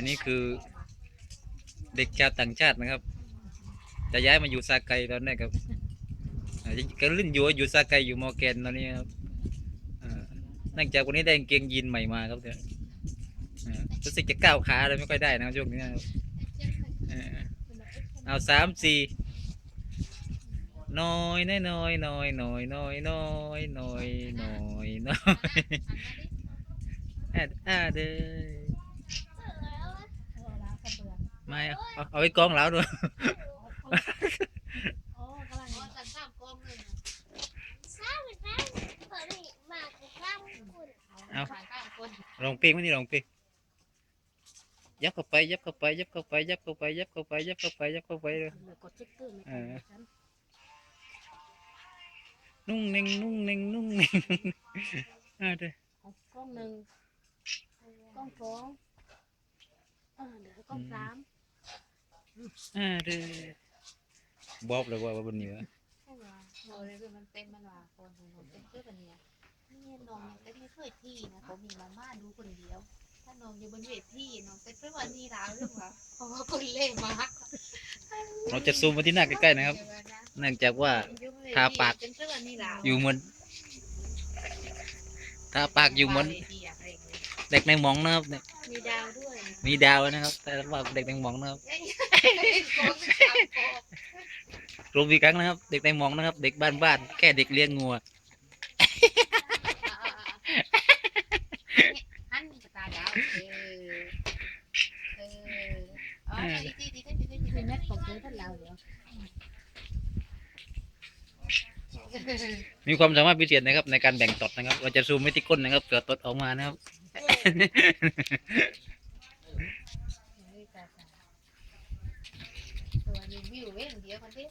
อันนี้คือเด็กชาวต่างชาตินะครับ จะย้ายมาอยู่ซาไกตอนนี้ครับอ่าก็ลื่นอยู่อยู่ซาไกอยู่มอแกนตอนนี้ครับนื่องจากวันนี้ได้กางเกงยีนใหม่มาครับเนี่ยอ่ารู้สึกจะก้าวขาเลยไม่ค่อยได้นะช่วงนี้นะครับเอาสามสี่น้อยน้อยน้อยน้อยน้อยน้อยน้อยน้อยน้อยน้อยอ่าอ่าเด้อ ไม่เอาเอาเอาไว้กองแล้วด้วยเอาลองเพลงไหมนี่ลองเพลงยับเข้าไปยับเข้าไปยับเข้าไปยับเข้าไปยับเข้าไปยับเข้าไปยับเข้าไปเลยกดเช็คตื้นเออนุ่งเน่งนุ่งเน่งนุ่งเน่งอ่าเด้อกล้องหนึ่งกล้องสองอ่าเดี๋ยวกล้องสาม อ่าเด้อบอกเลยว่าว่าบนเหนือใช่ว่าโอ้ยคือมันเป็นมันว่าคนของผมเป็นเพื่อนเนี่ยนี่น้องยังไม่เคยที่นะเขามีมาม่าดูคนเดียว ถ้าน้องอยู่บนเวทีน้องเป็นเพื่อนวันนี้แล้วหรือเปล่าเพราะว่าคนเล่มากเราจะซูมมาที่หน้าใกล้ๆนะครับ เนื่องจากว่าทาปากเป็นเพื่อนวันนี้แล้วอยู่เหมือนถ้าปากอยู่เหมือนเวทีอะไรอย่างเงี้ยเด็กในหมองนะครับเนี่ยมีดาวด้วยมีดาวนะครับ แต่ว่าเด็กในหมองนะครับ รวมอีกครั้งนะครับ เด็กในมองนะครับ เด็กบ้านบ้านๆแค่เด็กเลี้ยงงัวหันมีตาดาวเออเอออ๋อดีดีดีดีดีดีเป็นแม่ตกเลยท่านเราเดี๋ยวมีความสามารถพิเศษนะครับ ในการแบ่งตดนะครับ เราจะซูมไม่ที่ก้นนะครับเผื่อตดออกมานะครับ 有没有别的问题？